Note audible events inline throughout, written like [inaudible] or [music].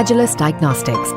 Agilus Diagnostics.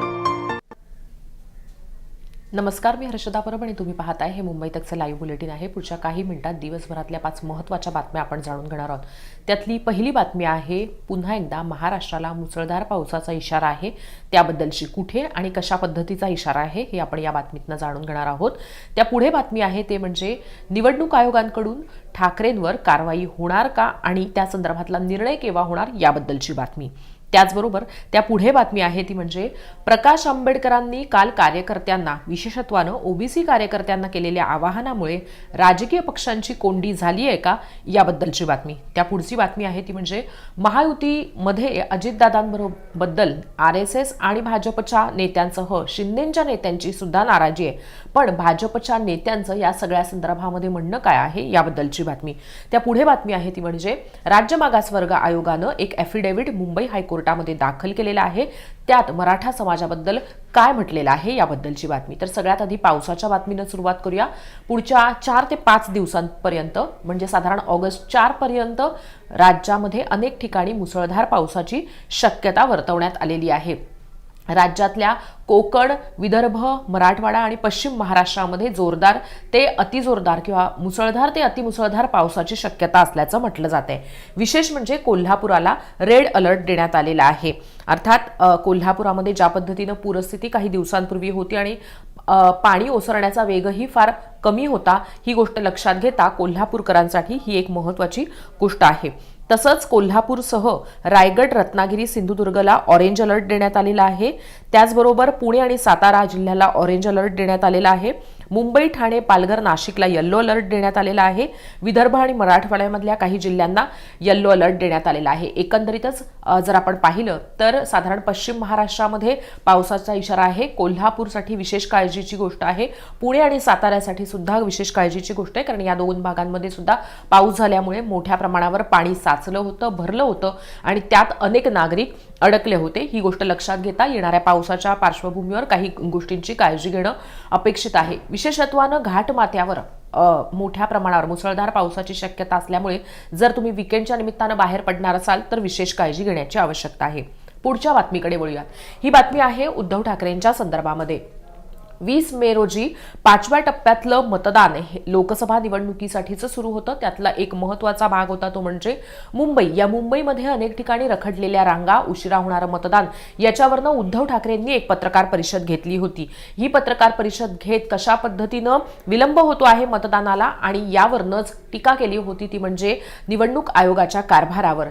नमस्कार मी हर्षदा परब आणि तुम्ही पाहताय हे मुंबई तकचं लाईव्ह बुलेटिन आहे. पुढच्या काही मिनिटात दिवसभरातल्या पाच महत्त्वाच्या बातम्या आपण जाणून घेणार आहोत. त्यातली पहिली बातमी आहे पुन्हा एकदा महाराष्ट्राला मुसळधार पावसाचा इशारा आहे. त्याबद्दलची कुठे आणि कशा पद्धतीचा इशारा आहे हे आपण या बातमीतनं जाणून घेणार आहोत. त्या पुढे बातमी आहे ते म्हणजे निवडणूक आयोगांकडून ठाकरेंवर कारवाई होणार का आणि त्या संदर्भातला निर्णय केव्हा होणार याबद्दलची बातमी. त्याचबरोबर त्या पुढे बातमी आहे ती म्हणजे प्रकाश आंबेडकरांनी काल कार्यकर्त्यांना विशेषत्वानं ओबीसी कार्यकर्त्यांना केलेल्या आवाहनामुळे राजकीय पक्षांची कोंडी झाली आहे का? याबद्दलची बातमी. त्या पुढची बातमी आहे ती म्हणजे महायुतीमध्ये अजितदादांबरोबद्दल आर एस एस आणि भाजपच्या नेत्यांसह शिंदेच्या नेत्यांची सुद्धा नाराजी आहे. पण भाजपच्या नेत्यांचं या सगळ्या संदर्भामध्ये म्हणणं काय आहे याबद्दलची बातमी. त्या पुढे बातमी आहे ती म्हणजे राज्य मागासवर्ग आयोगानं एक ॲफिडेव्हिट मुंबई हायकोर्ट कोर्टामध्ये दाखल केलेला आहे. त्यात मराठा समाजाबद्दल काय म्हटलेलं आहे याबद्दलची बातमी. तर सगळ्यात आधी पावसाच्या बातमीनं सुरुवात करूया. पुढच्या चार ते पाच दिवसांपर्यंत म्हणजे साधारण ऑगस्ट चारपर्यंत राज्यामध्ये अनेक ठिकाणी मुसळधार पावसाची शक्यता वर्तवण्यात आलेली आहे. राज्यातल्या कोकण विदर्भ मराठवाडा आणि पश्चिम महाराष्ट्रामध्ये जोरदार ते अतिजोरदार किंवा मुसळधार ते अतिमुसळधार पावसाची शक्यता असल्याचं म्हटलं जात आहे विशेष म्हणजे कोल्हापुराला रेड अलर्ट देण्यात आलेला आहे. अर्थात कोल्हापुरामध्ये ज्या पद्धतीनं पूरस्थिती काही दिवसांपूर्वी होती आणि पाणी ओसरण्याचा वेगही फार कमी होता ही गोष्ट लक्षात घेता कोल्हापूरकरांसाठी ही एक महत्त्वाची गोष्ट आहे. तसंच कोल्हापूरसह रायगड रत्नागिरी सिंधुदुर्गला ऑरेंज अलर्ट देण्यात आलेला आहे. त्याचबरोबर पुणे आणि सातारा जिल्ह्याला ऑरेंज अलर्ट देण्यात आलेला आहे. मुंबई ठाणे पालघर नाशिकला येल्लो अलर्ट देण्यात आलेला आहे. विदर्भ आणि मराठवाड्यामधल्या काही जिल्ह्यांना येल्लो अलर्ट देण्यात आलेला आहे. एकंदरीतच जर आपण पाहिलं तर साधारण पश्चिम महाराष्ट्रामध्ये पावसाचा इशारा आहे. कोल्हापूरसाठी विशेष काळजीची गोष्ट आहे. पुणे आणि साताऱ्यासाठी सुद्धा विशेष काळजीची गोष्ट आहे. कारण या दोन भागांमध्ये सुद्धा पाऊस झाल्यामुळे मोठ्या प्रमाणावर पाणी साचलं होतं भरलं होतं आणि त्यात अनेक नागरिक अडकले होते. ही गोष्ट लक्षात घेता येणाऱ्या पावसाच्या पार्श्वभूमीवर काही गोष्टींची काळजी घेणं अपेक्षित आहे. विशेषत्वानं घाटमाथ्यावर मोठ्या प्रमाणावर मुसळधार पावसाची शक्यता असल्यामुळे जर तुम्ही विकेंडच्या निमित्तानं बाहेर पडणार असाल तर विशेष काळजी घेण्याची आवश्यकता आहे. पुढच्या बातमीकडे वळूयात. ही बातमी आहे उद्धव ठाकरेंच्या संदर्भामध्ये. वीस मे रोजी पाचव्या टप्प्यातलं मतदान हे लोकसभा निवडणुकीसाठीचं सुरू होतं. त्यातला एक महत्त्वाचा भाग होता तो म्हणजे मुंबई. या मुंबईमध्ये अनेक ठिकाणी रखडलेल्या रांगा उशिरा होणारं मतदान याच्यावरनं उद्धव ठाकरेंनी एक पत्रकार परिषद घेतली होती. ही पत्रकार परिषद घेत कशा पद्धतीनं विलंब होतो आहे मतदानाला आणि यावरनंच टीका केली होती ती म्हणजे निवडणूक आयोगाच्या कारभारावर.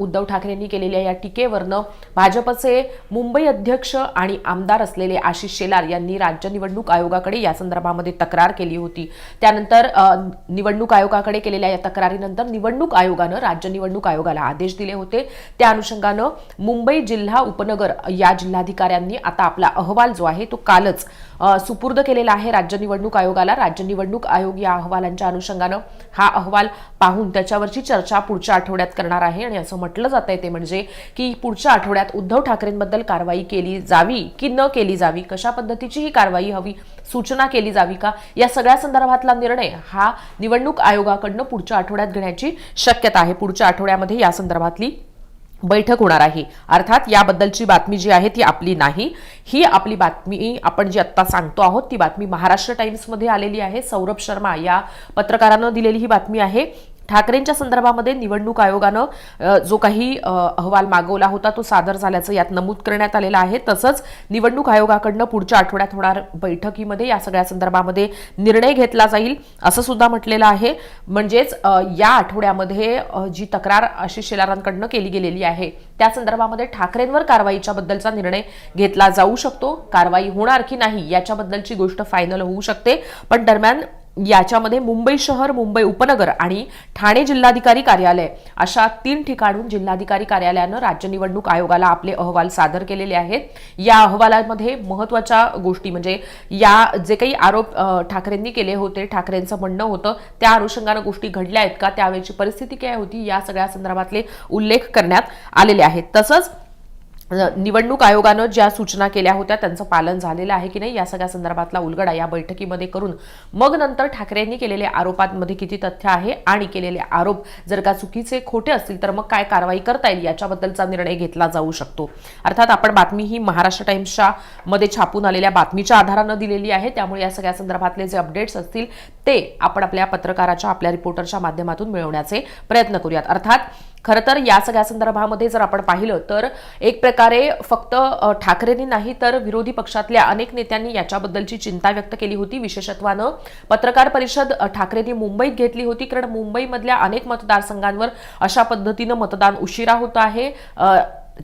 उद्धव ठाकरेंनी केलेल्या या टीकेवरनं भाजपचे मुंबई अध्यक्ष आणि आमदार असलेले आशिष शेलार यांनी राज्य निवडणूक आयोगाकडे या संदर्भामध्ये तक्रार केली होती. त्यानंतर निवडणूक आयोगाकडे केलेल्या या तक्रारीनंतर निवडणूक आयोगानं राज्य निवडणूक आयोगाला आदेश दिले होते. त्या अनुषंगानं मुंबई जिल्हा उपनगर या जिल्हाधिकाऱ्यांनी आता आपला अहवाल जो आहे तो कालच सुपूर्द केलेला आहे. राज्य निवडणूक आयोगाला राज्य निवडणूक आयोग या अहवालांच्या अनुषंगानं हा अहवाल पाहून त्याच्यावरची चर्चा पुढच्या आठवड्यात करणार आहे. आणि असं म्हटलं जात आहे ते म्हणजे की पुढच्या आठवड्यात उद्धव ठाकरेंबद्दल कारवाई केली जावी की न केली जावी? कशा पद्धतीची ही कारवाई हवी? सूचना केली जावी का? या सगळ्या संदर्भातला निर्णय हा निवडणूक आयोगाकडनं पुढच्या आठवड्यात घेण्याची शक्यता आहे. पुढच्या आठवड्यामध्ये या संदर्भातली बैठक होणार आहे. अर्थात याबद्दलची बातमी जी आहे ती आपली नाही. ही आपली बातमी आपण जी आत्ता सांगतो आहोत ती बातमी महाराष्ट्र टाइम्समध्ये आलेली आहे. सौरभ शर्मा या पत्रकारानं दिलेली ही बातमी आहे. ठाकरेंच्या संदर्भामध्ये निवडणूक आयोगानं जो काही अहवाल मागवला होता तो सादर झाल्याचं यात नमूद करण्यात आलेलं आहे. तसंच निवडणूक आयोगाकडनं पुढच्या आठवड्यात होणार बैठकीमध्ये या सगळ्या संदर्भामध्ये निर्णय घेतला जाईल असं सुद्धा म्हटलेलं आहे. म्हणजेच या आठवड्यामध्ये जी तक्रार आशिष शेलारांकडनं केली गेलेली आहे त्या संदर्भामध्ये ठाकरेंवर कारवाईच्या बद्दलचा निर्णय घेतला जाऊ शकतो. कारवाई होणार की नाही याच्याबद्दलची गोष्ट फायनल होऊ शकते. पण दरम्यान याच्यामध्ये मुंबई शहर मुंबई उपनगर आणि ठाणे जिल्हाधिकारी कार्यालय अशा तीन ठिकाणून जिल्हाधिकारी कार्यालयानं राज्य निवडणूक आयोगाला आपले अहवाल सादर केलेले आहेत. या अहवालामध्ये महत्त्वाच्या गोष्टी म्हणजे या जे काही आरोप ठाकरेंनी केले होते ठाकरेंचं म्हणणं होतं त्या अनुषंगानं गोष्टी घडल्या आहेत का त्यावेळची परिस्थिती काय होती या सगळ्या संदर्भातले उल्लेख करण्यात आलेले आहेत. तसंच निवडणूक आयोगानं ज्या सूचना केल्या होत्या त्यांचं पालन झालेलं आहे की नाही या सगळ्या संदर्भातला उलगडा या बैठकीमध्ये करून मग नंतर ठाकरेंनी केलेल्या आरोपांमध्ये किती तथ्य आहे आणि केलेले आरोप जर का चुकीचे खोटे असतील तर मग काय कारवाई करता येईल याच्याबद्दलचा निर्णय घेतला जाऊ शकतो. अर्थात आपण बातमी ही महाराष्ट्र टाइम्सच्या मध्ये छापून आलेल्या बातमीच्या आधारानं दिलेली आहे. त्यामुळे या सगळ्या संदर्भातले जे अपडेट्स असतील ते आपण आपल्या पत्रकाराच्या आपल्या रिपोर्टरच्या माध्यमातून मिळवण्याचे प्रयत्न करूयात. अर्थात खरं तर या सगळ्या संदर्भामध्ये जर आपण पाहिलं तर एक प्रकारे फक्त ठाकरेंनी नाही तर विरोधी पक्षातल्या अनेक नेत्यांनी याच्याबद्दलची चिंता व्यक्त केली होती. विशेषत्वानं पत्रकार परिषद ठाकरेंनी मुंबईत घेतली होती कारण मुंबईमधल्या अनेक मतदारसंघांवर अशा पद्धतीनं मतदान उशिरा होत आहे.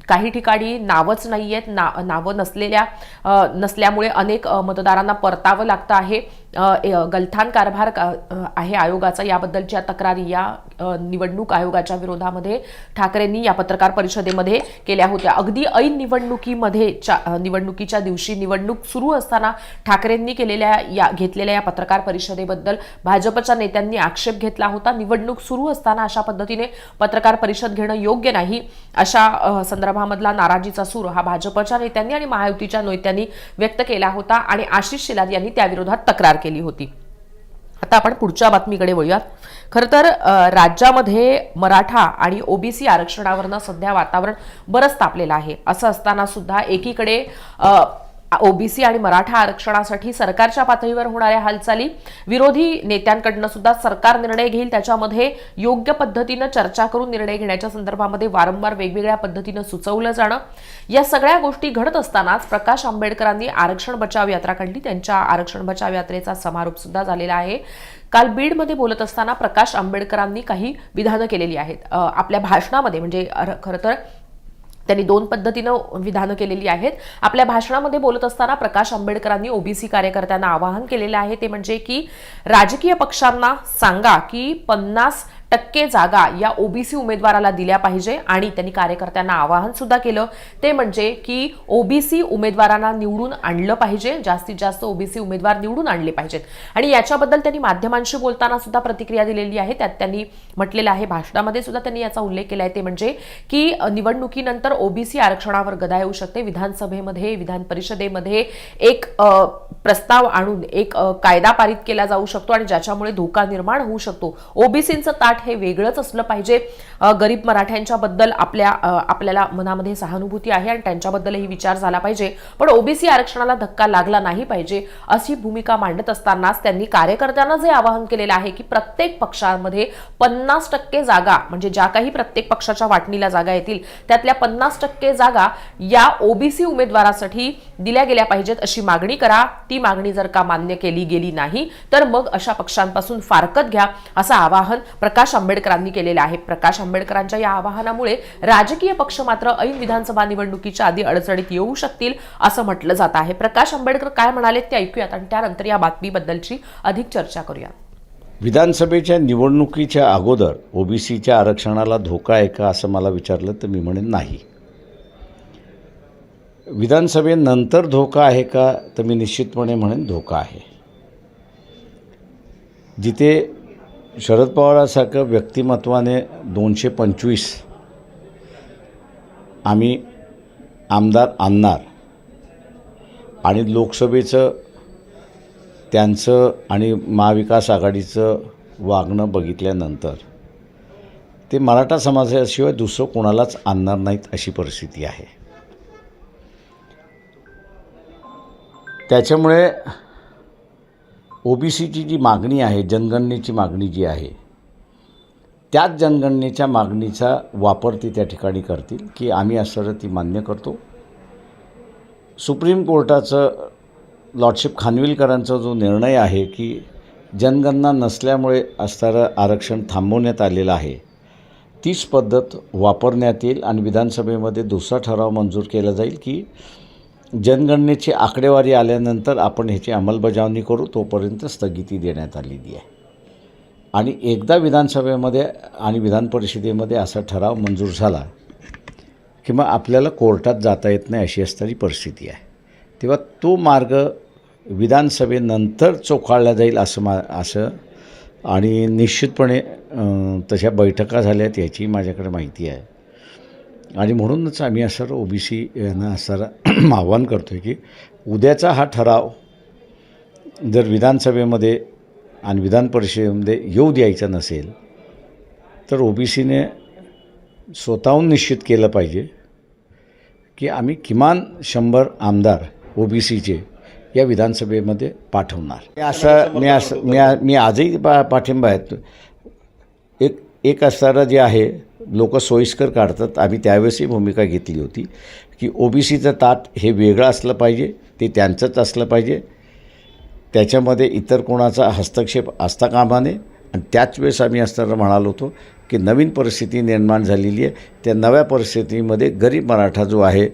काही ठिकाणी नावच नाही आहेत ना नावं नसलेल्या नसल्यामुळे अनेक मतदारांना परतावं लागतं आहे. गलथान कारभार का- आहे आयोगाचा. याबद्दलच्या तक्रारी या निवडणूक आयोगाच्या विरोधामध्ये ठाकरेंनी या पत्रकार परिषदेमध्ये केल्या होत्या. अगदी ऐन निवडणुकीमध्ये च्या- निवडणुकीच्या दिवशी निवडणूक सुरू असताना ठाकरेंनी केलेल्या या घेतलेल्या या पत्रकार परिषदेबद्दल भाजपच्या नेत्यांनी आक्षेप घेतला होता. निवडणूक सुरू असताना अशा पद्धतीने पत्रकार परिषद घेणं योग्य नाही अशा संदर्भामधला नाराजीचा सूर हा भाजपच्या नेत्यांनी आणि महायुतीच्या नेत्यांनी व्यक्त केला होता आणि आशिष शेलार यांनी त्याविरोधात तक्रार केली होती. आता आपण पुढच्या बातमीकडे वळूयात. खरं तर राज्यामध्ये मराठा आणि ओबीसी आरक्षणावरनं सध्या वातावरण बरंच तापलेलं आहे. असं असताना सुद्धा एकीकडे ओबीसी आणि मराठा आरक्षणासाठी सरकारच्या पातळीवर होणाऱ्या हालचाली विरोधी नेत्यांकडनं सुद्धा सरकार निर्णय घेईल त्याच्यामध्ये योग्य पद्धतीनं चर्चा करून निर्णय घेण्याच्या संदर्भामध्ये वारंवार वेगवेगळ्या पद्धतीनं सुचवलं जाणं. या सगळ्या गोष्टी घडत असतानाच प्रकाश आंबेडकरांनी आरक्षण बचाव यात्रा काढली. त्यांच्या आरक्षण बचाव यात्रेचा समारोप सुद्धा झालेला आहे. काल बीडमध्ये बोलत असताना प्रकाश आंबेडकरांनी काही विधानं केलेली आहेत. आपल्या भाषणामध्ये म्हणजे खरं तर त्यांनी दोन पद्धतीनं विधानं केलेली आहेत. आपल्या भाषणामध्ये बोलत असताना प्रकाश आंबेडकरांनी ओबीसी कार्यकर्त्यांना आवाहन केलेलं आहे. ते म्हणजे की राजकीय पक्षांना सांगा की पन्नास टक्के जागा या ओबीसी उमेदवाराला दिल्या पाहिजे आणि त्यांनी कार्यकर्त्यांना आवाहन सुद्धा केलं. ते म्हणजे की ओबीसी उमेदवारांना निवडून आणलं पाहिजे जास्तीत जास्त ओबीसी उमेदवार निवडून आणले पाहिजेत. आणि याच्याबद्दल त्यांनी माध्यमांशी बोलताना सुद्धा प्रतिक्रिया दिलेली आहे. त्यात त्यांनी म्हटलेलं आहे भाषणामध्ये सुद्धा त्यांनी याचा उल्लेख केला आहे ते म्हणजे की निवडणुकीनंतर ओबीसी आरक्षणावर गदा येऊ शकते. विधानसभेमध्ये विधान परिषदेमध्ये एक प्रस्ताव आणून एक कायदा पारित केला जाऊ शकतो आणि ज्याच्यामुळे धोका निर्माण होऊ शकतो. ओबीसींचं ताट हे वेगळंच असलं पाहिजे. गरीब मराठ्यांच्या बद्दल आपल्या आपल्याला मनामध्ये सहानुभूती आहे आणि त्यांच्याबद्दलही विचार झाला पाहिजे. पण ओबीसी आरक्षणाला धक्का लागला नाही पाहिजे अशी भूमिका मांडत असतानाच त्यांनी कार्यकर्त्यांना जे आवाहन केलेलं आहे की प्रत्येक पक्षामध्ये पन्नास टक्के जागा म्हणजे ज्या काही प्रत्येक पक्षाच्या वाटणीला जागा येतील त्यातल्या पन्नास टक्के जागा या ओबीसी उमेदवारासाठी दिल्या गेल्या पाहिजेत अशी मागणी करा. ती मागणी जर का मान्य केली गेली नाही तर मग अशा पक्षांपासून फारकत घ्या असं आवाहन प्रकाश आंबेडकरांनी केलेले आहे. प्रकाश आंबेडकरांच्या या आवाहनामुळे राजकीय पक्ष मात्र ऐन विधानसभा निवडणुकीच्या आधी अडचणीत येऊ शकतील असं म्हटलं जात आहे. प्रकाश आंबेडकर काय म्हणाले ते ऐकूयात आणि त्यानंतर या बातमीबद्दलची अधिक चर्चा करूया विधानसभेच्या निवडणुकीच्या अगोदर ओबीसीच्या आरक्षणाला धोका आहे का असं मला विचारलं तर मी म्हणेन नाही. विधानसभेनंतर धोका आहे का तर मी निश्चितपणे म्हणेन धोका आहे. जिथे शरद पवारासारखं व्यक्तिमत्वाने दोनशे पंचवीस आम्ही आमदार आणणार आणि लोकसभेचं त्यांचं आणि महाविकास आघाडीचं वागणं बघितल्यानंतर ते मराठा समाजाशिवाय दुसरं कोणालाच आणणार नाहीत अशी परिस्थिती आहे. त्याच्यामुळे ओबीसीची जी मागणी आहे जनगणनेची मागणी जी आहे त्याच जनगणनेच्या मागणीचा वापर ते त्या ठिकाणी करतील की आम्ही असं ती मान्य करतो. सुप्रीम कोर्टाचं लॉर्डशिप खानविलकरांचा जो निर्णय आहे की जनगणना नसल्यामुळे असणारं आरक्षण थांबवण्यात आलेलं आहे तीच पद्धत वापरण्यात येईल आणि विधानसभेमध्ये दुसरा ठराव मंजूर केला जाईल की जनगणनेची आकडेवारी आल्यानंतर आपण ह्याची अंमलबजावणी करू तोपर्यंत स्थगिती देण्यात आलेली आहे. आणि एकदा विधानसभेमध्ये आणि विधान परिषदेमध्ये असा ठराव मंजूर झाला किंवा आपल्याला कोर्टात जाता येत नाही अशी असणारी परिस्थिती आहे. तेव्हा तो मार्ग विधानसभेनंतर चोखाळला जाईल असं मा असं आणि निश्चितपणे तशा बैठका झाल्यात याची माझ्याकडे माहिती आहे. आणि म्हणूनच आम्ही असं ओ बी सी यांना असं [clears throat] आव्हान करतो आहे की उद्याचा हा ठराव जर विधानसभेमध्ये आणि विधान परिषदेमध्ये येऊ द्यायचा नसेल तर ओ बी सीने स्वतःहून निश्चित केलं पाहिजे की आम्ही किमान शंभर आमदार ओ बी सीचे या विधानसभेमध्ये पाठवणार. असं मी असं मी मी आजही पा पाठिंबा आहेत एक एक असताना जे आहे लोक सोयीस्कर काढतात. आम्ही त्यावेळेसही भूमिका घेतली होती की ओ बी सीचं ताट हे वेगळं असलं पाहिजे ते त्यांचंच असलं पाहिजे. त्याच्यामध्ये इतर कोणाचा हस्तक्षेप असता कामा नये आणि त्याच वेळेस आम्ही असताना म्हणालो होतो की नवीन परिस्थिती निर्माण झालेली आहे. त्या नव्या परिस्थितीमध्ये गरीब मराठा जो आहे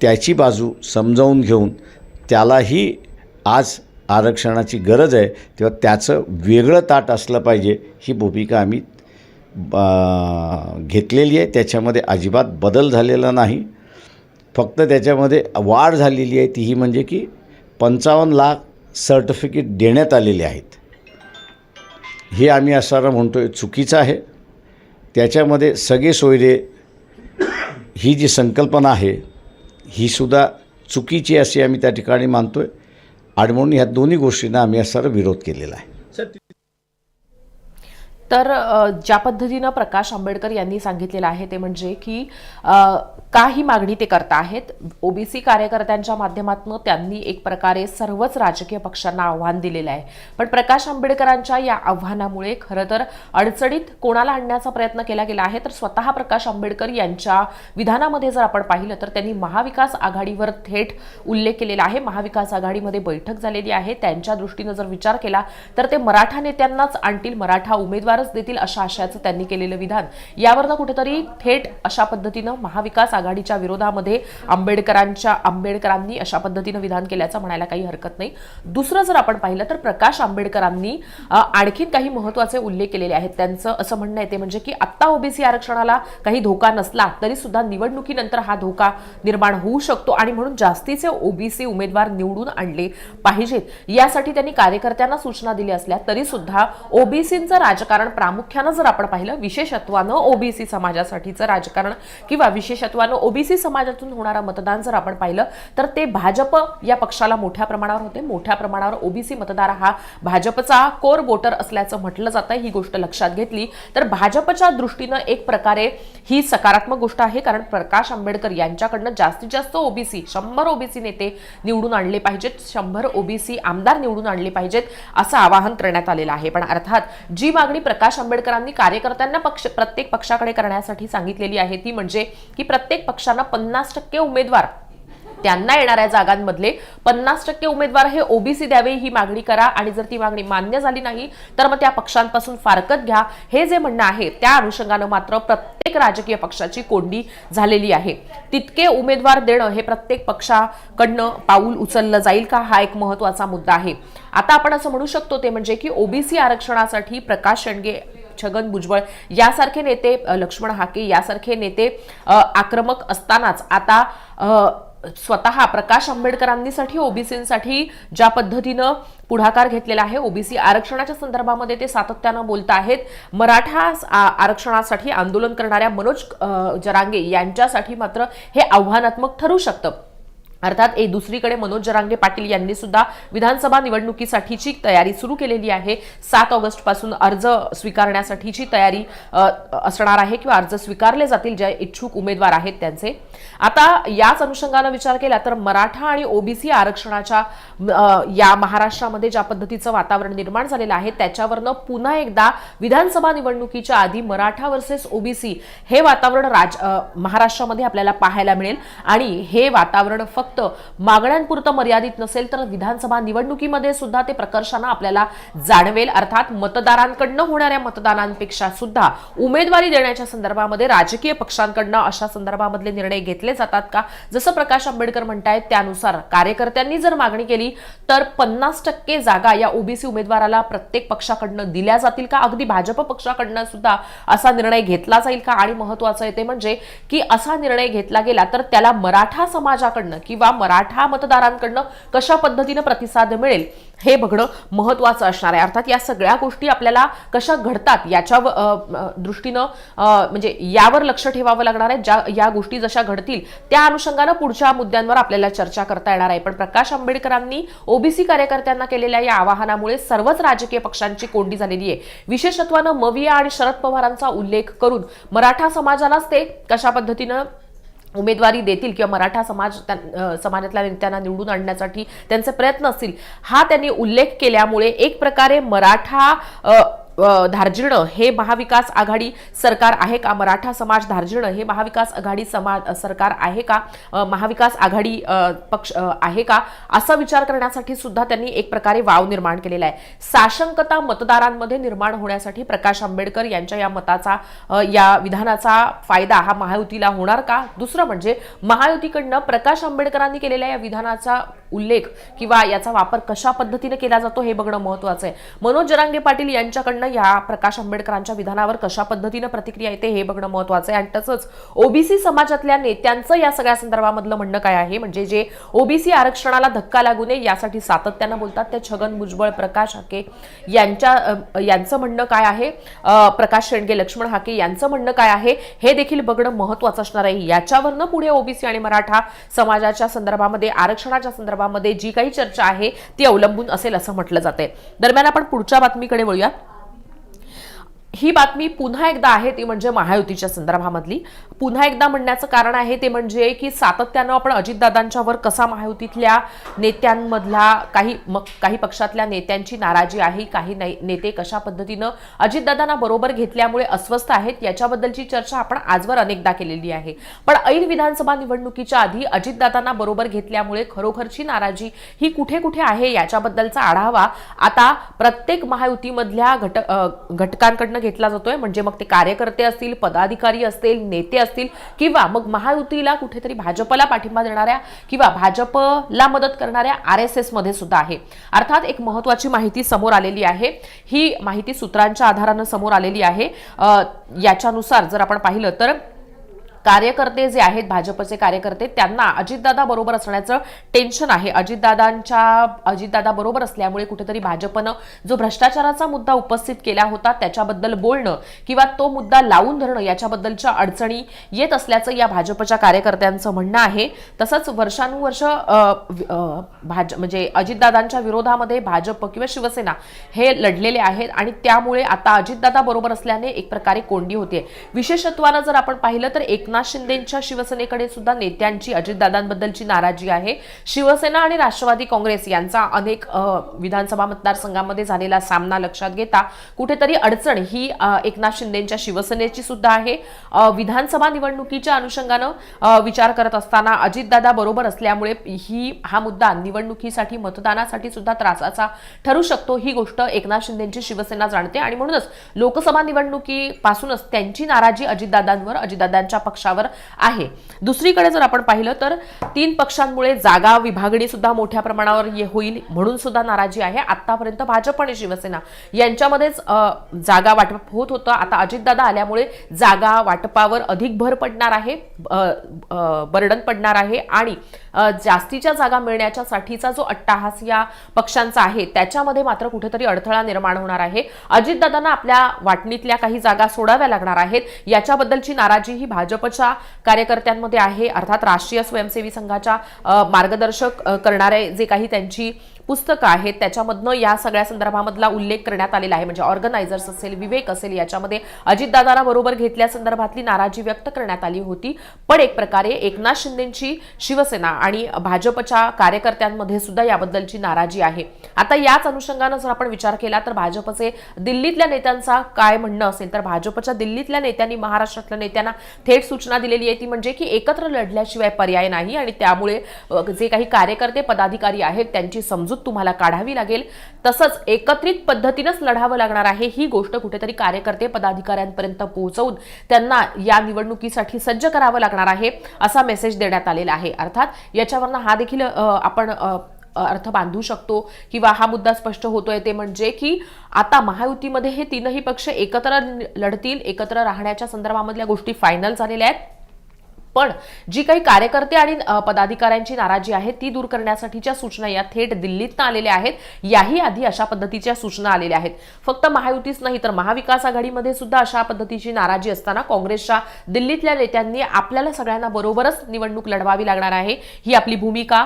त्याची बाजू समजावून घेऊन त्यालाही आज आरक्षणाची गरज आहे तेव्हा त्याचं वेगळं ताट असलं पाहिजे ही भूमिका आम्ही घेतलेली आहे. त्याच्यामध्ये अजिबात बदल झालेला नाही. फक्त त्याच्यामध्ये वाढ झालेली आहे. ती ही म्हणजे की पंचावन्न लाख सर्टिफिकेट देण्यात आलेले आहेत. हे आम्ही असणारा म्हणतो आहे चुकीचं आहे. त्याच्यामध्ये सगळे सोयरे ही जी संकल्पना आहे ही सुद्धा चुकीची अशी आम्ही त्या ठिकाणी मानतो आहे आणि म्हणून ह्या दोन्ही गोष्टींना आम्ही असणारा विरोध केलेला आहे. तर ज्या पद्धतीनं प्रकाश आंबेडकर यांनी सांगितलेलं आहे ते म्हणजे की का ही मागणी ते करत आहेत. ओबीसी कार्यकर्त्यांच्या माध्यमातून त्यांनी एक प्रकारे सर्वच राजकीय पक्षांना आव्हान दिलेलं आहे. पण प्रकाश आंबेडकरांच्या या आव्हानामुळे खरं तर अडचणीत कोणाला आणण्याचा प्रयत्न केला गेला आहे? तर स्वतः प्रकाश आंबेडकर यांच्या विधानामध्ये जर आपण पाहिलं तर त्यांनी महाविकास आघाडीवर थेट उल्लेख केलेला आहे. महाविकास आघाडीमध्ये बैठक झालेली आहे. त्यांच्या दृष्टीनं जर विचार केला तर ते मराठा नेत्यांनाच आणतील. मराठा उमेदवारच देतील अशा आशयाचं त्यांनी केलेलं विधान. यावरनं कुठेतरी थेट अशा पद्धतीनं महाविकास आघाडीच्या विरोधामध्ये आंबेडकरांच्या आंबेडकरांनी अशा पद्धतीनं विधान केल्याचं म्हणायला काही हरकत नाही. दुसरं जर आपण पाहिलं तर प्रकाश आंबेडकरांनी आणखीन काही महत्त्वाचे उल्लेख केलेले आहेत. त्यांचं असं म्हणणं आहे ते म्हणजे की आत्ता ओबीसी आरक्षणाला काही धोका नसला तरी सुद्धा निवडणुकीनंतर हा धोका निर्माण होऊ शकतो आणि म्हणून जास्तीचे ओबीसी उमेदवार निवडून आणले पाहिजेत. यासाठी त्यांनी कार्यकर्त्यांना सूचना दिल्या असल्या तरी सुद्धा ओबीसीचं राजकारण प्रामुख्यानं जर आपण पाहिलं विशेषत्वानं ओबीसी समाजासाठीचं राजकारण किंवा विशेषत्वानं ओबीसी समाजातून होणारा मतदान जर आपण पाहिलं तर ते भाजप या पक्षाला मोठ्या प्रमाणावर होते. मोठ्या प्रमाणावर ओबीसी मतदार हा भाजपचा कोर वोटर असल्याचं म्हटलं जातं ही गोष्ट लक्षात घेतली. तर भाजपच्या दृष्टीनं एक प्रकारे ही सकारात्मक गोष्ट आहे कारण प्रकाश आंबेडकर यांच्याकडनं जास्तीत जास्त ओबीसी शंभर ओबीसी नेते निवडून आणले पाहिजेत. शंभर ओबीसी आमदार निवडून आणले पाहिजेत असं आवाहन करण्यात आलेलं आहे. पण अर्थात जी मागणी प्रकाश आंबेडकरांनी कार्यकर्त्यांना पक्ष प्रत्येक पक्षाकडे करण्यासाठी सांगितलेली आहे ती म्हणजे की प्रत्येक पक्षांना पन्नास टक्के उमेदवार. त्यांना येणाऱ्या जागांमधले पन्नास टक्के उमेदवार हे ओबीसी द्यावे ही मागणी करा. आणि जर ती मागणी मान्य झाली नाही तर मग त्या पक्षांपासून फारकत घ्या. हे जे म्हणणं आहे त्या अनुषंगानं मात्र प्रत्येक राजकीय पक्षाची कोंडी झालेली आहे. तितके उमेदवार देणं हे प्रत्येक पक्षाकडनं पाऊल उचललं जाईल का? हा एक महत्त्वाचा मुद्दा आहे. आता आपण असं म्हणू शकतो ते म्हणजे की ओबीसी आरक्षणासाठी प्रकाश शेंडगे छगन भुजबळ यासारखे नेते लक्ष्मण हाके यासारखे नेते आक्रमक असतानाच आता स्वतः प्रकाश आंबेडकरांनीसाठी ओबीसीसाठी ज्या पद्धतीनं पुढाकार घेतलेला आहे ओबीसी आरक्षणाच्या संदर्भामध्ये ते सातत्यानं बोलत आहेत. मराठा आरक्षणासाठी आंदोलन करणाऱ्या मनोज जरांगे यांच्यासाठी मात्र हे आव्हानात्मक ठरू शकतं. अर्थात ए दुसरीकडे मनोज जरांगे पाटील यांनी सुद्धा विधानसभा निवडणुकीसाठीची तयारी सुरू केलेली आहे. सात ऑगस्टपासून अर्ज स्वीकारण्यासाठीची तयारी असणार आहे किंवा अर्ज स्वीकारले जातील जे इच्छुक उमेदवार आहेत त्यांचे. आता याच अनुषंगानं विचार केला तर मराठा आणि ओबीसी आरक्षणाच्या या महाराष्ट्रामध्ये ज्या पद्धतीचं वातावरण निर्माण झालेलं आहे त्याच्यावरनं पुन्हा एकदा विधानसभा निवडणुकीच्या आधी मराठा वर्सेस ओबीसी हे वातावरण राज महाराष्ट्रामध्ये आपल्याला पाहायला मिळेल. आणि हे वातावरण फक्त मागण्यांपुरतं मर्यादित नसेल तर विधानसभा निवडणुकीमध्ये सुद्धा ते प्रकर्षानं आपल्याला जाणवेल. अर्थात मतदारांकडनं होणाऱ्या मतदानांपेक्षा सुद्धा उमेदवारी देण्याच्या संदर्भामध्ये राजकीय पक्षांकडनं अशा संदर्भामधले निर्णय घेतले जातात का? जसं प्रकाश आंबेडकर म्हणतायत त्यानुसार कार्यकर्त्यांनी जर मागणी केली तर पन्नास टक्के जागा या ओबीसी उमेदवाराला प्रत्येक पक्षाकडनं दिल्या जातील का? अगदी भाजप पक्षाकडनं सुद्धा असा निर्णय घेतला जाईल का? आणि महत्वाचं आहे ते म्हणजे की असा निर्णय घेतला गेला तर त्याला मराठा समाजाकडनं किंवा किंवा मराठा मतदारांकडनं कशा पद्धतीनं प्रतिसाद मिळेल हे बघणं महत्वाचं असणार आहे. अर्थात या सगळ्या गोष्टी आपल्याला कशा घडतात याच्या दृष्टीनं म्हणजे यावर लक्ष ठेवावं लागणार आहे. ज्या या गोष्टी जशा घडतील त्या अनुषंगानं पुढच्या मुद्द्यांवर आपल्याला चर्चा करता येणार आहे. पण प्रकाश आंबेडकरांनी ओबीसी कार्यकर्त्यांना केलेल्या या आवाहनामुळे सर्वच राजकीय पक्षांची कोंडी झालेली आहे. विशेषत्वानं मविया आणि शरद पवारांचा उल्लेख करून मराठा समाजालाच ते कशा पद्धतीनं उमेदवारी देतील किंवा मराठा समाज समाजातल्या नेत्यांना निवडून आणण्यासाठी त्यांचे प्रयत्न असतील हा त्यांनी उल्लेख केल्यामुळे एक प्रकारे मराठा धार्जिणं हे महाविकास आघाडी सरकार आहे का? मराठा समाज धार्जिणं हे महाविकास आघाडी समाज सरकार आहे का? महाविकास आघाडी पक्ष आहे का? असा विचार करण्यासाठी सुद्धा त्यांनी एक प्रकारे वाव निर्माण केलेला आहे. साशंकता मतदारांमध्ये निर्माण होण्यासाठी प्रकाश आंबेडकर यांच्या या मताचा या विधानाचा फायदा हा महायुतीला होणार का? दुसरं म्हणजे महायुतीकडनं प्रकाश आंबेडकरांनी केलेल्या या विधानाचा उल्लेख किंवा याचा वापर कशा पद्धतीने केला जातो हे बघणं महत्वाचं आहे. मनोज जरांगे पाटील यांच्याकडनं या प्रकाश आंबेडकरांच्या विधानावर कशा पद्धतीनं प्रतिक्रिया येते हे बघणं महत्वाचं आहे. आणि तसंच ओबीसी समाजातल्या नेत्यांचं या सगळ्या संदर्भामधलं म्हणणं काय आहे? म्हणजे जे ओबीसी आरक्षणाला धक्का लागू नये यासाठी सातत्यानं बोलतात ते छगन भुजबळ प्रकाश हाके यांच्या यांचं म्हणणं काय आहे? प्रकाश शेंडगे लक्ष्मण हाके यांचं म्हणणं काय आहे? हे देखील बघणं महत्वाचं असणार आहे. याच्यावरनं पुढे ओबीसी आणि मराठा समाजाच्या संदर्भामध्ये आरक्षणाच्या संदर्भात संदर्भामध्ये जी काही चर्चा आहे ती अवलंबून असेल असं म्हटलं जाते दरम्यान आपण पुढच्या बातमीकडे वळूया ही बातमी पुन्हा एकदा आहे ती म्हणजे महायुतीच्या संदर्भामधली. पुन्हा एकदा म्हणण्याचं कारण आहे ते म्हणजे की सातत्यानं आपण अजितदादांच्यावर कसा महायुतीतल्या नेत्यांमधला काही मग काही पक्षातल्या नेत्यांची नाराजी आहे काही नाही नेते कशा पद्धतीनं अजितदादांना बरोबर घेतल्यामुळे अस्वस्थ आहेत याच्याबद्दलची चर्चा आपण आजवर अनेकदा केलेली आहे. पण ऐन विधानसभा निवडणुकीच्या आधी अजितदादांना बरोबर घेतल्यामुळे खरोखरची नाराजी ही कुठे कुठे आहे याच्याबद्दलचा आढावा आता प्रत्येक महायुतीमधल्या घट घटकांकडनं घेतला जातोय. म्हणजे मग ते कार्यकर्ते असतील पदाधिकारी असतील नेते असतील किंवा मग महायुतीला कुठेतरी भाजपला पाठिंबा देणाऱ्या किंवा भाजपला मदत करणाऱ्या आर एस एसमध्ये सुद्धा आहे. अर्थात एक महत्वाची माहिती समोर आलेली आहे. ही माहिती सूत्रांच्या आधारानं समोर आलेली आहे. याच्यानुसार जर आपण पाहिलं तर कार्यकर्ते जे आहेत भाजपचे कार्यकर्ते त्यांना अजितदादा बरोबर असण्याचं टेन्शन आहे. अजितदादांच्या अजितदादा बरोबर असल्यामुळे कुठेतरी भाजपनं जो भ्रष्टाचाराचा मुद्दा उपस्थित केला होता त्याच्याबद्दल बोलणं किंवा तो मुद्दा लावून धरणं याच्याबद्दलच्या अडचणी येत असल्याचं या भाजपच्या कार्यकर्त्यांचं म्हणणं आहे. तसंच वर्षानुवर्ष भाज म्हणजे अजितदादांच्या विरोधामध्ये भाजप किंवा शिवसेना हे लढलेले आहेत आणि त्यामुळे आता अजितदादा बरोबर असल्याने एक प्रकारे कोंडी होते. विशेषत्वानं जर आपण पाहिलं तर एकनाथ शिंदेच्या शिवसेनेकडे सुद्धा नेत्यांची अजितदादांबद्दलची नाराजी आहे. शिवसेना आणि राष्ट्रवादी काँग्रेस यांचा अनेक विधानसभा मतदारसंघामध्ये झालेला सामना लक्षात घेता कुठेतरी अडचण ही एकनाथ शिंदेच्या शिवसेनेची सुद्धा आहे. विधानसभा निवडणुकीच्या अनुषंगानं विचार करत असताना अजितदादा बरोबर असल्यामुळे ही हा मुद्दा निवडणुकीसाठी मतदानासाठी सुद्धा त्रासाचा ठरू शकतो. ही गोष्ट एकनाथ शिंदेची शिवसेना जाणते आणि म्हणूनच लोकसभा निवडणुकीपासूनच त्यांची नाराजी अजितदादांवर अजितदादांच्या पक्ष पक्षावर आहे. दुसरीकडे जर आपण पाहिलं तर तीन पक्षांमुळे जागा विभागणी सुद्धा मोठ्या प्रमाणावर होईल म्हणून सुद्धा नाराजी आहे. आतापर्यंत भाजप आणि शिवसेना यांच्यामध्येच जागा वाटप होत होतं. आता अजितदादा आल्यामुळे जागा वाटपावर अधिक भर पडणार आहे बर्डन पडणार आहे आणि जास्तीच्या जागा मिळण्याच्या साठीचा जो अट्टाहास या पक्षांचा आहे त्याच्यामध्ये मात्र कुठेतरी अडथळा निर्माण होणार आहे. अजितदादांना आपल्या वाटणीतल्या काही जागा सोडाव्या लागणार आहेत. याच्याबद्दलची नाराजी ही संघाच्या कार्यकर्त्यांमध्ये आहे. अर्थात राष्ट्रीय स्वयंसेवी संघाच्या मार्गदर्शक करणारे जे काही त्यांची पुस्तकं आहेत त्याच्यामधनं या सगळ्या संदर्भामधला उल्लेख करण्यात आलेला आहे. म्हणजे ऑर्गनायझर्स असेल विवेक असेल याच्यामध्ये अजितदादांना बरोबर घेतल्या संदर्भातली नाराजी व्यक्त करण्यात आली होती. पण एक प्रकारे एकनाथ शिंदेची शिवसेना आणि भाजपच्या कार्यकर्त्यांमध्ये सुद्धा याबद्दलची नाराजी आहे. आता याच अनुषंगानं जर आपण विचार केला तर भाजपचे दिल्लीतल्या नेत्यांचा काय म्हणणं असेल? तर भाजपच्या दिल्लीतल्या नेत्यांनी महाराष्ट्रातल्या नेत्यांना थेट सूचना दिलेली आहे ती म्हणजे की एकत्र लढल्याशिवाय पर्याय नाही आणि त्यामुळे जे काही कार्यकर्ते पदाधिकारी आहेत त्यांची समजूत तुम्हाला काढावी लागेल. तसंच एकत्रित पद्धतीनंच लढावं लागणार आहे. ही गोष्ट कुठेतरी कार्यकर्ते पदाधिकाऱ्यांपर्यंत पोहोचवून त्यांना या निवडणुकीसाठी सज्ज करावं लागणार आहे असा मेसेज देण्यात आलेला आहे. अर्थात याच्यावरनं हा देखील आपण अर्थ बांधू शकतो किंवा हा मुद्दा स्पष्ट होतोय. ते म्हणजे की आता महायुतीमध्ये हे तीनही पक्ष एकत्र लढतील एकत्र राहण्याच्या संदर्भामधल्या गोष्टी फायनल झालेल्या आहेत. पण जी काही कार्यकर्ते आणि पदाधिकाऱ्यांची नाराजी आहे ती दूर करण्यासाठीच्या सूचना या थेट दिल्लीतनं आलेल्या आहेत. याही आधी अशा पद्धतीच्या सूचना आलेल्या आहेत. फक्त महायुतीच नाही तर महाविकास आघाडीमध्ये सुद्धा अशा पद्धतीची नाराजी असताना काँग्रेसच्या दिल्लीतल्या नेत्यांनी आपल्याला सगळ्यांना बरोबरच निवडणूक लढवावी लागणार आहे ही आपली भूमिका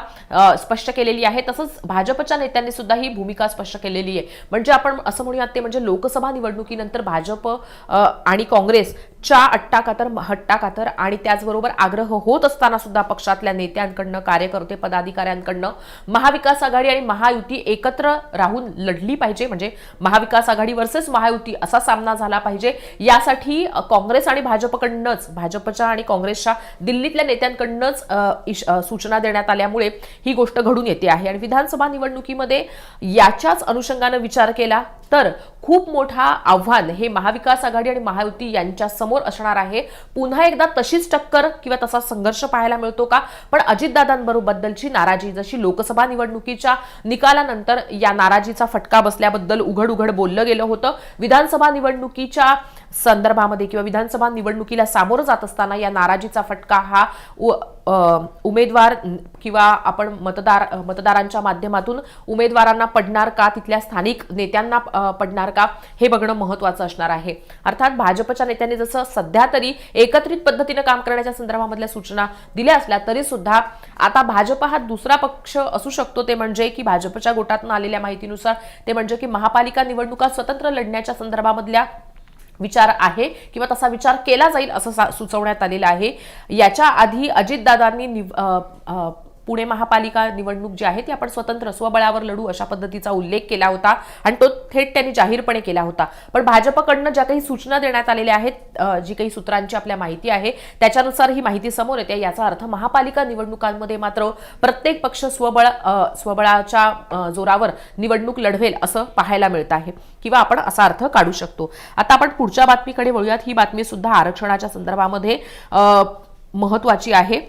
स्पष्ट केलेली आहे. तसंच भाजपच्या नेत्यांनी सुद्धा ही भूमिका स्पष्ट केलेली आहे. म्हणजे आपण असं म्हणूयात ते म्हणजे लोकसभा निवडणुकीनंतर भाजप आणि काँग्रेस च्या अट्टा कातर अट्टाकातर हट्टाकातर आणि त्याचबरोबर आग्रह होत असताना सुद्धा पक्षातल्या नेत्यांकडनं कार्यकर्ते पदाधिकाऱ्यांकडनं महाविकास आघाडी आणि महायुती एकत्र राहून लढली पाहिजे. म्हणजे महाविकास आघाडी वर्सेस महायुती असा सामना झाला पाहिजे. यासाठी काँग्रेस आणि भाजपकडनंच भाजपच्या आणि काँग्रेसच्या दिल्लीतल्या नेत्यांकडनंच सूचना देण्यात आल्यामुळे ही गोष्ट घडून येते आहे. आणि विधानसभा निवडणुकीमध्ये याच्याच अनुषंगानं विचार केला तर खूप मोठा आव्हान हे महाविकास आघाडी आणि महायुती यांच्या समोर असणार आहे. पुन्हा एकदा तशीच टक्कर किंवा तसा संघर्ष पाहायला मिळतो का? पण अजितदादांबरोबद्दलची नाराजी जशी लोकसभा निवडणुकीच्या निकालानंतर या नाराजीचा फटका बसल्याबद्दल उघड उघड बोललं गेलं होतं. विधानसभा निवडणुकीच्या संदर्भामध्ये किंवा विधानसभा निवडणुकीला सामोरं जात असताना या नाराजीचा फटका हा उमेदवार किंवा आपण मतदार मतदारांच्या माध्यमातून उमेदवारांना पडणार का तिथल्या स्थानिक नेत्यांना पडणार का हे बघणं महत्वाचं असणार आहे. अर्थात भाजपच्या नेत्यांनी जसं सध्या तरी एकत्रित पद्धतीनं काम करण्याच्या संदर्भामधल्या सूचना दिल्या असल्या तरी सुद्धा आता भाजप हा दुसरा पक्ष असू शकतो ते म्हणजे की भाजपच्या गोटातून आलेल्या माहितीनुसार ते म्हणजे की महापालिका निवडणुका स्वतंत्र लढण्याच्या संदर्भामधल्या विचार आहे किंवा तसा विचार केला जाईल असं सा- सुचवण्यात आलेलं आहे. याच्या आधी अजितदादांनी निव- पुणे महापालिका निवडणूक जी आहे ती आपण स्वतंत्र स्वबळावर लढू अशा पद्धतीचा उल्लेख केला होता आणि तो थेट त्यांनी जाहीरपणे केला होता. पण भाजपकडनं ज्या काही सूचना देण्यात आलेल्या आहेत जी काही सूत्रांची आपल्या माहिती आहे त्याच्यानुसार ही माहिती समोर येते. याचा अर्थ महापालिका निवडणुकांमध्ये मात्र प्रत्येक पक्ष स्वबळ स्वबळाच्या जोरावर निवडणूक लढवेल असं पाहायला मिळत आहे. किंवा आपण असा अर्थ काढू शकतो. आता आपण पुढच्या बातमीकडे वळूयात. ही बातमी सुद्धा आरक्षणाच्या संदर्भामध्ये महत्वाची आहे.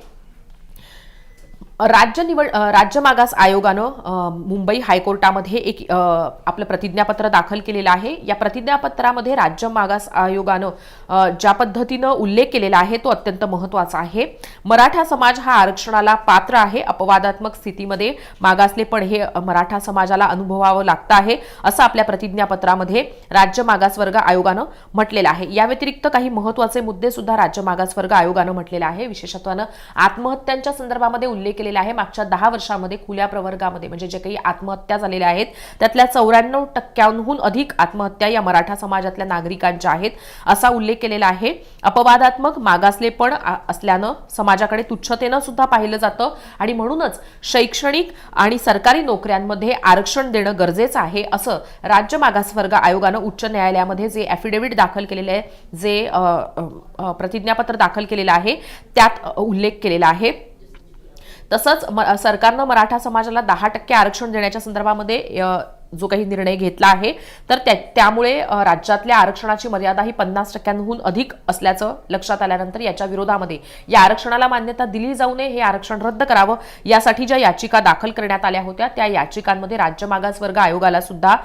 राज्य निवड राज्य मागास आयोगानं मुंबई हायकोर्टामध्ये एक आपलं प्रतिज्ञापत्र दाखल केलेलं आहे. या प्रतिज्ञापत्रामध्ये राज्य मागास आयोगानं ज्या पद्धतीनं उल्लेख केलेला आहे तो अत्यंत महत्त्वाचा आहे. मराठा समाज हा आरक्षणाला पात्र आहे. अपवादात्मक स्थितीमध्ये मागासलेपण हे मराठा समाजाला अनुभवावं लागतं आहे असं आपल्या प्रतिज्ञापत्रामध्ये राज्य मागासवर्ग आयोगानं म्हटलेलं आहे. या व्यतिरिक्त काही महत्त्वाचे मुद्दे सुद्धा राज्य मागासवर्ग आयोगानं म्हटलेले आहे. विशेषत्वानं आत्महत्यांच्या संदर्भामध्ये उल्लेख केलेला आहे. मागच्या दहा वर्षामध्ये खुल्या प्रवर्गामध्ये म्हणजे जे काही आत्महत्या झालेल्या आहेत त्यातल्या चौऱ्याण्णव टक्क्यांहून अधिक आत्महत्या या मराठा समाजातल्या नागरिकांच्या आहेत असा उल्लेख केलेला आहे. अपवादात्मक मागासलेपण असल्यानं समाजाकडे तुच्छतेनं सुद्धा पाहिलं जातं आणि म्हणूनच शैक्षणिक आणि सरकारी नोकऱ्यांमध्ये आरक्षण देणं गरजेचं आहे असं राज्य मागासवर्ग आयोगानं उच्च न्यायालयामध्ये जे ॲफिडेव्हिट दाखल केलेले आहे जे प्रतिज्ञापत्र दाखल केलेलं आहे त्यात उल्लेख केलेला आहे. तसंच म- सरकारनं मराठा समाजाला दहा टक्के आरक्षण देण्याच्या संदर्भामध्ये जो काही निर्णय घेतला आहे तर त्या त्यामुळे राज्यातल्या आरक्षणाची मर्यादा ही पन्नास टक्क्यांहून अधिक असल्याचं लक्षात आल्यानंतर याच्या विरोधामध्ये या आरक्षणाला मान्यता दिली जाऊ नये हे आरक्षण रद्द करावं यासाठी ज्या याचिका दाखल करण्यात आल्या होत्या त्या याचिकांमध्ये राज्य मागासवर्ग आयोगाला सुद्धा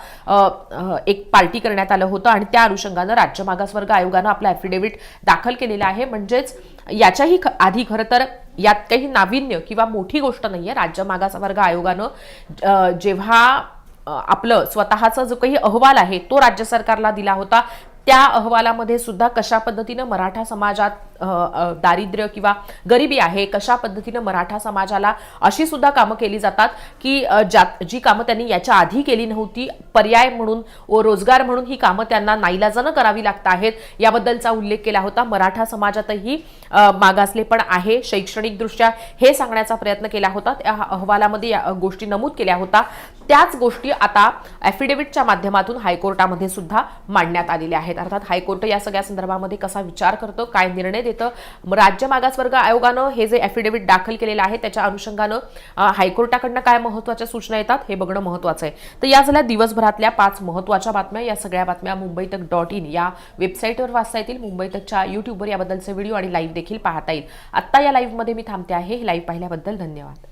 एक पार्टी करण्यात आलं होतं आणि त्या अनुषंगानं राज्य मागासवर्ग आयोगानं आपलं ॲफिडेव्हिट दाखल केलेलं आहे. म्हणजेच याच्याही ख- आधी खरं तर यात काही नाविन्य किंवा मोठी गोष्ट नाही आहे राज्य मागासवर्ग आयोगानं जेव्हा आपलं स्वतःचा जो काही अहवाल आहे तो राज्य सरकारला दिला होता. त्या अहवालामध्ये सुद्धा कशा पद्धतीनं मराठा समाजात दारिद्र्य किंवा गरिबी आहे कशा पद्धतीनं मराठा समाजाला अशी सुद्धा कामं केली जातात की ज्या जी कामं त्यांनी याच्या आधी केली नव्हती पर्याय म्हणून व रोजगार म्हणून ही कामं त्यांना नाईलाजानं करावी लागत आहेत याबद्दलचा उल्लेख केला होता. मराठा समाजातही मागासले मागासलेपण आहे. शैक्षणिकदृष्ट्या हे सांगण्याचा प्रयत्न केला होता. त्या अहवालामध्ये या गोष्टी नमूद केल्या होत्या त्याच गोष्टी आता ॲफिडेव्हिटच्या माध्यमातून हायकोर्टामध्ये सुद्धा मांडण्यात आलेल्या आहेत. अर्थात हायकोर्ट या सगळ्या संदर्भामध्ये कसा विचार करतं काय निर्णय देतं राज्य मागासवर्ग आयोगानं हे जे ॲफिडेव्हिट दाखल केलेलं आहे त्याच्या अनुषंगानं हायकोर्टाकडनं काय महत्त्वाच्या सूचना येतात हे बघणं महत्त्वाचं आहे. तर या झाल्या दिवसभरातल्या पाच महत्त्वाच्या बातम्या या सगळ्या बातम्या मुंबई तक डॉट इन या वेबसाईटवर वाचता येतील. मुंबई तकच्या यूट्यूबवर याबद्दलचे व्हिडिओ आणि लाईव्ह देखील पाहता येईल. आत्ता या लाईव्हमध्ये मी थांबते आहे. हे लाईव्ह पाहिल्याबद्दल धन्यवाद.